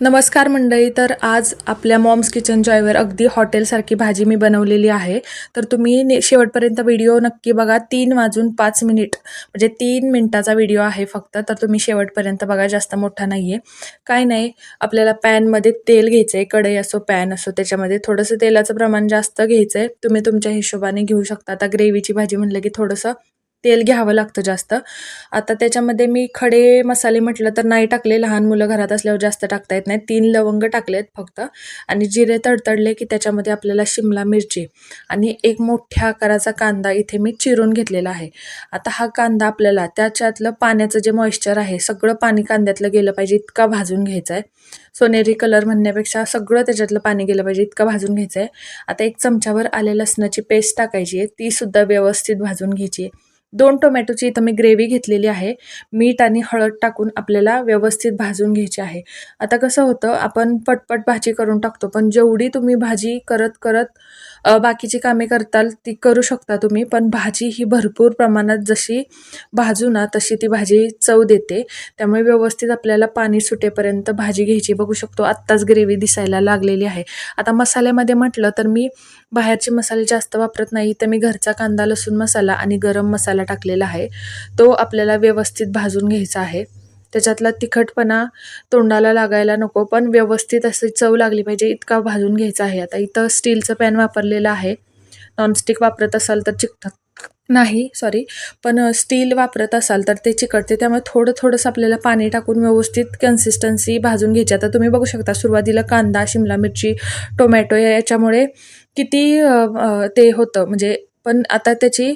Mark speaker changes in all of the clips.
Speaker 1: नमस्कार मंडळी तर आज आपल्या मॉम्स किचन जॉयवर अगदी हॉटेलसारखी भाजी मी बनवलेली आहे. तर तुम्ही ने शेवटपर्यंत व्हिडिओ नक्की बघा. तीन वाजून पाच मिनिट म्हणजे तीन मिनटाचा व्हिडिओ आहे फक्त तर तुम्ही शेवटपर्यंत बघा जास्त मोठा नाही आहे काय नाही आपल्याला पॅनमध्ये तेल घ्यायचं आहे कढई असो पॅन असो त्याच्यामध्ये थोडंसं तेलाचं प्रमाण जास्त घ्यायचं आहे तुम्ही तुमच्या हिशोबाने घेऊ शकता. आता ग्रेव्हीची भाजी म्हटलं की थोडंसं तेल घ्यावं लागतं जास्त. आता त्याच्यामध्ये मी खडे मसाले म्हटलं तर नाही टाकले. लहान मुलं घरात असल्यावर जास्त टाकता येत नाही तीन लवंग टाकलेत फक्त. आणि जिरे तडतडले की त्याच्यामध्ये आपल्याला शिमला मिरची आणि एक मोठ्या आकाराचा कांदा इथे मी चिरून घेतलेला आहे. आता हा कांदा आपल्याला त्याच्यातलं पाण्याचं जे मॉइश्चर आहे सगळं पाणी कांद्यातलं गेलं पाहिजे इतका भाजून घ्यायचा आहे सोनेरी कलर म्हणण्यापेक्षा सगळं त्याच्यातलं पाणी गेलं पाहिजे इतकं भाजून घ्यायचं आहे आता एक चमच्यावर आले लसणाची पेस्ट टाकायची आहे. तीसुद्धा व्यवस्थित भाजून घ्यायची आहे. दोन टोमॅटोची इथं मी ग्रेव्ही घेतलेली आहे. मीठ आणि हळद टाकून आपल्याला व्यवस्थित भाजून घ्यायची आहे. आता कसं होतं आपण पटपट भाजी करून टाकतो पण जेवढी तुम्ही भाजी करत करत बाकीची कामे करताल ती करू शकता तुम्ही पण भाजी ही भरपूर प्रमाणात जशी भाजू ना तशी ती भाजी चव देते. त्यामुळे व्यवस्थित आपल्याला पाणी सुटेपर्यंत भाजी घ्यायची. बघू शकतो आत्ताच ग्रेव्ही दिसायला लागलेली आहे. आता मसाल्यामध्ये म्हटलं तर मी बाहेरचे मसाले जास्त वापरत नाही तर मी घरचा कांदा लसूण मसाला आणि गरम मसाला टाकलेला आहे. तो आपल्याला व्यवस्थित भाजून घ्यायचा आहे. त्याच्यातला तिखटपणा तोंडाला लागायला नको पण व्यवस्थित अशी चव लागली पाहिजे इतका भाजून घ्यायचा आहे. आता इथं स्टीलचं पॅन वापरलेलं आहे. नॉनस्टिक वापरत असाल तर चिकटत नाही सॉरी पण स्टील वापरत असाल तर ते चिकटते. त्यामुळे थोडं थोडंसं आपल्याला पाणी टाकून व्यवस्थित कन्सिस्टन्सी भाजून घ्यायची. आता तुम्ही बघू शकता सुरुवातीला कांदा शिमला मिरची टोमॅटो याच्यामुळे किती ते होतं. म्हणजे पण आता त्याची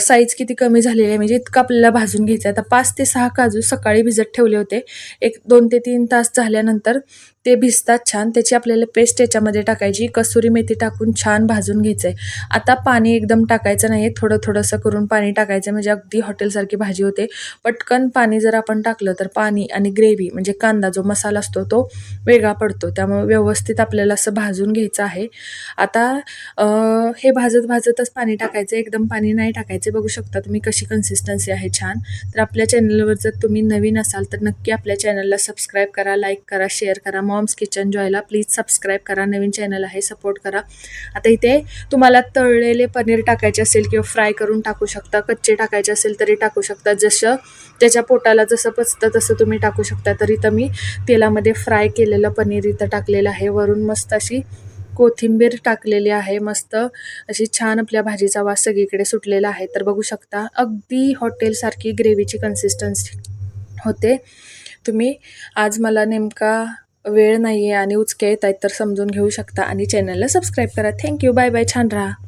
Speaker 1: साईज किती कमी झालेली आहे म्हणजे इतकं आपल्याला भाजून घ्यायचं आहे आता पाच ते सहा काजू सकाळी भिजत ठेवले होते. एक दोन ते तीन तास झाल्यानंतर ते भिजतात छान. त्याची आपल्याला पेस्ट याच्यामध्ये टाकायची. कसुरी मेथी टाकून छान भाजून घ्यायचं आहे आता पाणी एकदम टाकायचं नाही थोडं थोडंसं करून पाणी टाकायचं म्हणजे अगदी हॉटेलसारखी भाजी होते. पटकन पाणी जर आपण टाकलं तर पाणी आणि ग्रेव्ही म्हणजे कांदा जो मसाला असतो तो वेगळा पडतो. त्यामुळे व्यवस्थित आपल्याला असं भाजून घ्यायचं आहे. आता हे भाजत भाजतच पाणी टाकायचं एकदम पाणी नाही टाकायचे बघू शकता तुम्ही कशी कन्सिस्टन्सी आहे छान. तर आपल्या चॅनलवर जर तुम्ही नवीन असाल तर नक्की आपल्या चॅनलला सबस्क्राईब करा लाईक करा शेअर करा. मॉम्स किचन जॉयला प्लीज सबस्क्राईब करा. नवीन चॅनल आहे सपोर्ट करा. आता इथे तुम्हाला तळलेले पनीर टाकायचे असेल किंवा फ्राय करून टाकू शकता कच्चे टाकायचे असेल तरी टाकू शकता. जसं त्याच्या पोटाला जसं पचतं तसं तुम्ही टाकू शकता. तर इथं मी तेलामध्ये फ्राय केलेलं पनीर इथं टाकलेलं आहे. वरून मस्त अशी कोथिंबीर टाकलेली आहे. मस्त अशी छान आपल्या भाजीचा वास सगळीकडे सुटलेला आहे. तर बघू शकता अगदी हॉटेलसारखी ग्रेव्हीची कन्सिस्टन्सी होते. तुम्ही आज मला नेमका वेळ नाही आहे आणि उचक्या येत आहेत तर समजून घेऊ शकता आणि चॅनलला सबस्क्राईब करा. थँक्यू बाय बाय छान राहा.